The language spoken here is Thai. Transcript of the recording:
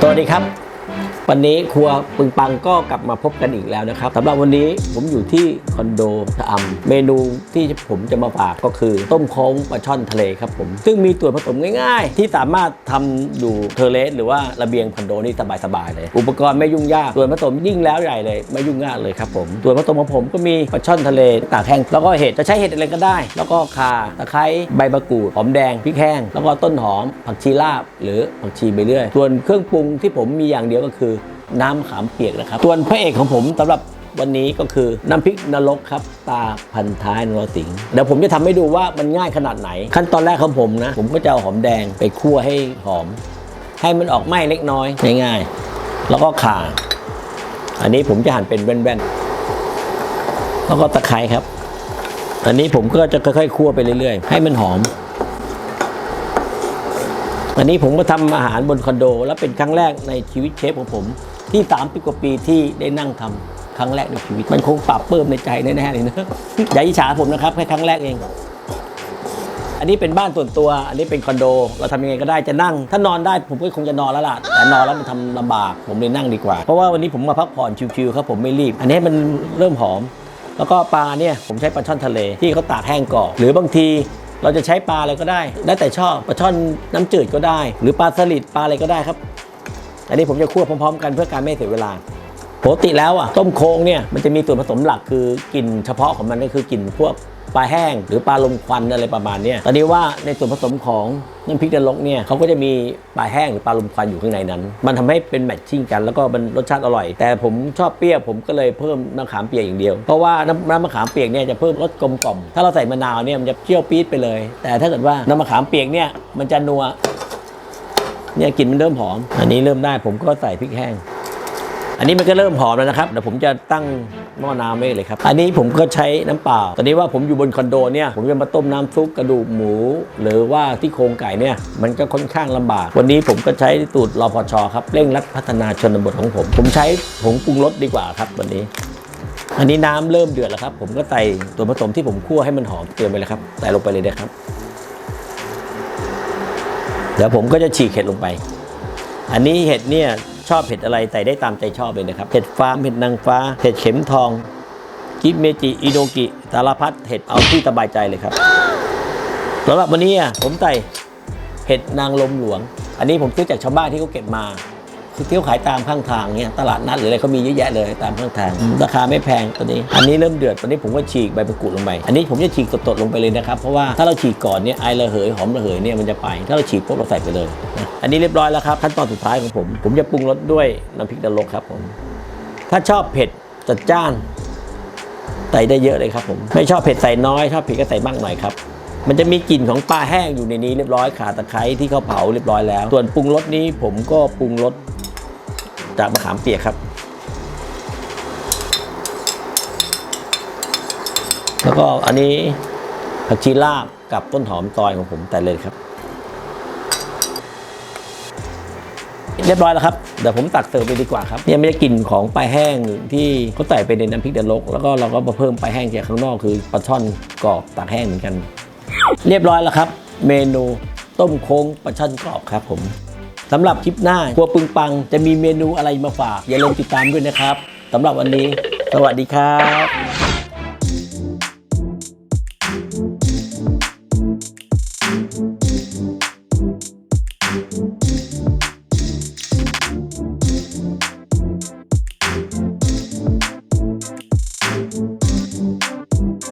สวัสดีครับ วันนี้ครัวปึงปังก็กลับมาพบกันอีกแล้วนะครับสำหรับวันนี้ผมอยู่ที่คอนโดชะอำเมนูที่ผมจะมาฝากก็คือ ต้มโค้งปลาช่อนทะเลครับผม ซึ่งมีส่วนผสมง่ายๆ ที่สามารถทำอยู่เทเลสหรือว่าระเบียงคอนโดนี่สบายๆเลย อุปกรณ์ไม่ยุ่งยากส่วนผสมยิ่งแล้วใหญ่เลย ไม่ยุ่งยากเลยครับผมส่วนผสมของผมก็มีปลาช่อนทะเลตากแห้งแล้วก็เห็ดจะใช้เห็ดอะไรก็ได้ แล้วก็ข่าตะไคร้ใบมะกรูดหอมแดงพริกแห้งแล้วก็ต้นหอมผักชีลาบหรือผักชีไปเรื่อยส่วนเครื่องปรุงที่ผมมีอย่างเดียวก็คือ น้ำมะขามเปียกนะครับ ส่วนพระเอกของผมสำหรับวันนี้ก็คือน้ำพริกนรกครับ ตาพันท้ายนรสิงห์เดี๋ยวผมจะทำให้ดูว่ามันง่ายขนาดไหน ขั้นตอนแรกของผมนะ ผมก็จะเอาหอมแดงไปคั่วให้หอม ให้มันออกไหม้เล็กน้อยง่ายๆ แล้วก็ข่า อันนี้ผมจะหั่นเป็นแว่นๆ แล้วก็ตะไคร้ครับ อันนี้ผมก็จะค่อยๆคั่วไปเรื่อยๆ ให้มันหอมอันนี้ผมก็ทำอาหารบนคอนโด และเป็นครั้งแรกในชีวิตเชฟของผม ที่30กว่าปีที่ได้นั่งทำครั้งแรกในชีวิต มันคงปรับเพิ่มในใจแน่ๆเลยนะอย่าอิจฉาผมนะครับแค่ครั้งแรกเอง อันนี้เป็นบ้านส่วนตัว อันนี้เป็นคอนโด เราทำยังไงก็ได้จะนั่ง ถ้านอนได้ผมก็คงจะนอนแล้วล่ะ แต่นอนแล้วมันทำลำบาก ผมเลยนั่งดีกว่า เพราะว่าวันนี้ผมมาพักผ่อนชิวๆครับผมไม่รีบ อันนี้มันเริ่มหอม แล้วก็ปลาเนี่ยผมใช้ปลาช่อนทะเลที่เขาตากแห้งก่อนหรือบางทีเราจะใช้ปลาอะไรก็ได้แล้แต่ชอบ ปลาช่อนน้ำจืดก็ได้ หรือปลาสลิดปลาอะไรก็ได้ครับ อันนี้ผมจะคั่วพร้อมๆ กันเพื่อการไม่เสียเวลาปกติแล้วอะต้มโค้งเนี่ยมันจะมีส่วนผสมหลักคือกลิ่นเฉพาะของมันก็คือกลิ่นพวกปลาแห้ง หรือปลาลมควันอะไรประมาณนี้ตอนนี้ว่าในส่วนผสมของน้ำพริกนรกเนี่ยเขาก็จะมีปลาแห้งหรือปลาลมควันอยู่ข้างในนั้น มันทำให้เป็นแมทชิ่งกัน แล้วก็มันรสชาติอร่อย แต่ผมชอบเปรี้ยวผมก็เลยเพิ่มน้ำขามเปียกอย่างเดียว เพราะว่าน้ำน้ำมะขามเปียกเนี่ยจะเพิ่มรสกลมกล่อม ถ้าเราใส่มะนาวเนี่ยมันจะเปรี้ยวปี๊ดไปเลย แต่ถ้าเกิดว่าน้ำมะขามเปียกเนี่ยมันจะนัว เนี่ยกลิ่นมันเริ่มหอม อันนี้เริ่มได้ผมก็ใส่พริกแห้ง อันนี้มันก็เริ่มหอมแล้วนะครับเดี๋ยวผมจะตั้งหม้อน้ำไว้เลยครับ อันนี้ผมก็ใช้น้ำเปล่า ตอนนี้ว่าผมอยู่บนคอนโดเนี่ย ผมจะมาต้มน้ำซุปกระดูกหมู หรือว่าที่โครงไก่เนี่ย มันก็ค่อนข้างลำบาก วันนี้ผมก็ใช้สูตรรอพชครับ เร่งรัดพัฒนาชนบทของผม ผมใช้ผงปรุงรสดีกว่าครับวันนี้ อันนี้น้ำเริ่มเดือดแล้วครับ ผมก็ใส่ส่วนผสมที่ผมคั่วให้มันหอมเตรียมไปเลยครับ ใส่ลงไปเลยนะครับ เดี๋ยวผมก็จะฉีกเห็ดลงไป อันนี้เห็ดเนี่ยชอบเห็ดอะไรใส่ได้ตามใจชอบเลยนะครับ เห็ดฟาร์มเห็ดนางฟ้า เห็ดเข็มทอง กิเมจิ อิโดกิสารพัดเห็ดเอาที่สบายใจเลยครับสำหรับวันนี้อะผมใส่เห็ดนางลมหลวง อันนี้ผมซื้อจากชาวบ้านที่เขาเก็บมา คือที่เขาขายตามข้างทางเนี่ยตลาดนัดหรืออะไรเขามีเยอะแยะเลยตามข้างทาง ราคาไม่แพงตัวนี้ อันนี้เริ่มเดือดตอนนี้ผมก็ฉีกใบมะกรูดลงไปอันนี้ผมจะฉีกสดๆลงไปเลยนะครับเพราะว่าถ้าเราฉีกก่อนเนี่ยไอระเหยหอมระเหยเนี่ยมันจะไป ถ้าเราฉีกปุ๊บเราใส่ไปเลยนะอันนี้เรียบร้อยแล้วครับขั้นตอนสุดท้ายของผม ผมจะปรุงรสด้วยน้ำพริกนรกครับผมถ้าชอบเผ็ดจัดจ้านใส่ได้เยอะเลยครับผมไม่ชอบเผ็ดใส่น้อยชอบเผ็ดก็ใส่มากหน่อยครับมันจะมีกลิ่นของปลาแห้งอยู่ในนี้เรียบร้อยขาตะไคร้ที่เขาเผาเรียบร้อยแล้ว ส่วนปรุงรสนี้ผมก็ปรุงรส จากมะขามเปียกครับ แล้วก็อันนี้ผักชีลาบกับต้นหอมซอยของผมแต่เลยครับ เรียบร้อยแล้วครับ เดี๋ยวผมตักเสิร์ฟไปดีกว่าครับเนี่ยไม่ได้กลิ่นของปลาแห้งที่เขาใส่ไปในน้ำพริกเดลกแล้วก็เราก็มาเพิ่มปลาแห้งจากข้างนอกคือปลาช่อนกรอบตากแห้งเหมือนกัน เรียบร้อยแล้วครับ เมนูต้มโค้งปลาช่อนกรอบครับผม สำหรับคลิปหน้าครัวปึงปังจะมีเมนูอะไรมาฝาก อย่าลืมติดตามด้วยนะครับสำหรับวันนี้ สวัสดีครับ